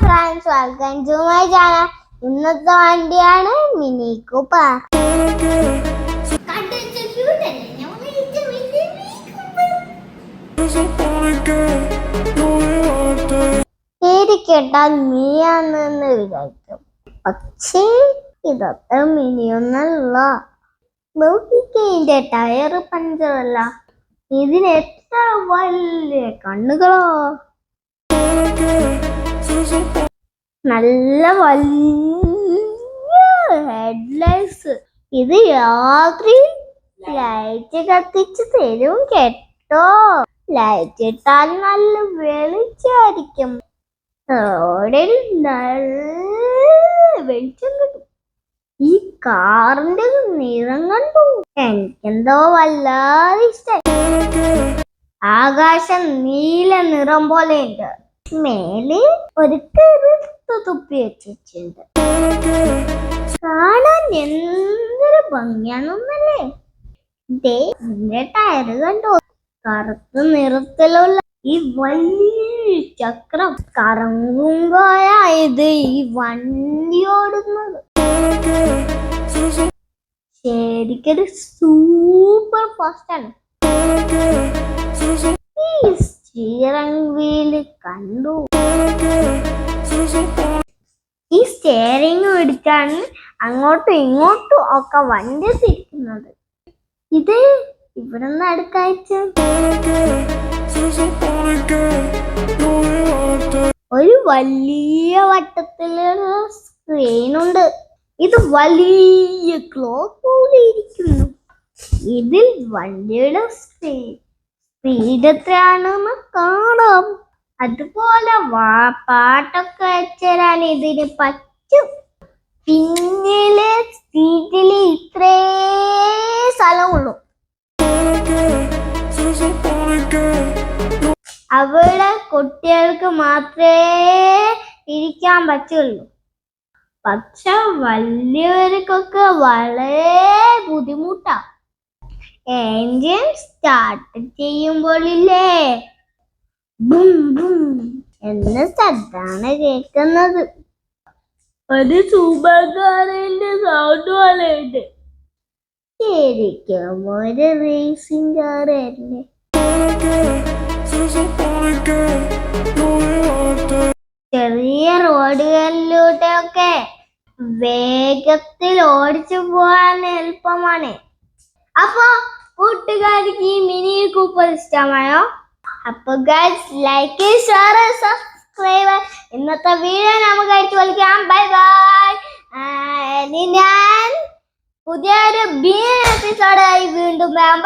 Friends welcome to my channel. ഇന്നത്തെ വണ്ടിയാണ് mini Cooper കേട്ടാൽ മിനിയാണെന്ന് വിചാരിക്കും. പക്ഷേ ഇതൊക്കെ മിനിയൊന്നല്ല. നോക്കിക്കേ ഇതിന്റെ ടയർ പഞ്ചറല്ല. ഇതിന് എത്ര വലിയ കണ്ണുകളോ? നല്ല വലിയ ഹെഡ്ലൈറ്റ്സ് ഇത് രാത്രി ലൈറ്റ് കത്തിച്ച് തരും കേട്ടോ. ലൈറ്റ് ഇട്ടാൽ നല്ല വെളിച്ചായിരിക്കും റോഡിൽ നല്ല വെളിച്ചം കിട്ടും. ഈ കാറിന്റെ നിറം കണ്ടു? എനിക്കെന്തോ വല്ലാതെ ഇഷ്ട ആകാശം നീല നിറം പോലെ ഉണ്ട്. മേലെ ഒരു കറുത്ത തുപ്പി വെച്ചിട്ടുണ്ട്. കാണാൻ എന്തൊരു ഭംഗിയാണെന്നല്ലേ? ദേ ഇതിന്റെ ടയറ് കണ്ടോ? കറുത്ത നിറത്തിലുള്ള ഈ വലിയ ചക്രം. കറങ്ങുമ്പോഴായത് ഈ വണ്ടി ഓടുന്നത്. ശരിക്കൊരു സൂപ്പർ ഫാസ്റ്റ് ആണ്. ഈ സ്റ്റിയറിംഗ് വീൽ കണ്ടു. ഈ സ്റ്റിയറിംഗ് പിടിച്ചാണ് അങ്ങോട്ടും ഇങ്ങോട്ടും ഒക്കെ വണ്ടി തിരിക്കുന്നത്. ഇത് ഇവിടെ നിന്ന് അടുക്കാഴ്ച ഒരു വലിയ വട്ടത്തിലുള്ള സ്ക്രീൻ ഉണ്ട്. ഇത് വലിയ ക്ലോക്ക് പോലെ ഇരിക്കുന്നു. ഇതിൽ വണ്ടിയുടെ സ്പീഡ് എത്രയാണെന്ന് കാണാം. അതുപോലെ വാ പാട്ടൊക്കെ വെച്ചാൽ ഇതിന് പറ്റും. പിന്നിലെ സീറ്റിൽ ഇത്രേ സ്ഥലമുള്ളൂ. അവിടെ കുട്ടികൾക്ക് മാത്രമേ ഇരിക്കാൻ പറ്റുള്ളൂ. പക്ഷെ വലിയവർക്കൊക്കെ വളരെ ബുദ്ധിമുട്ടാ. എൻജിൻ സ്റ്റാർട്ട് ചെയ്യുമ്പോഴില്ലേ ബും ബും എന്ന ശബ്ദാണ് കേൾക്കുന്നത്. ഒരു സൂപ്പർകാറിന്റെ സൗണ്ട് പോലെയുണ്ട്. ശരിക്കും ഒരു റേസിംഗ് കാർ ചെറിയ ചെറിയ റോഡുകളിലൂടെയൊക്കെ വേഗത്തിൽ ഓടിച്ചു പോകാൻ എളുപ്പമാണ്. അപ്പൊ കൂട്ടുകാർക്ക് ഈ മിനി കൂപ്പർ ഇഷ്ടമായോ? അപ്പൊ ഗൈസ് ലൈക്ക് ഷെയർ സബ്സ്ക്രൈബ് ഇന്നത്തെ വീഡിയോ നമുക്ക് അയച്ചു കളിക്കാം ബൈ ബൈ ഞാൻ പുതിയൊരു ബി എപ്പിസോഡായി വീണ്ടും വരാം.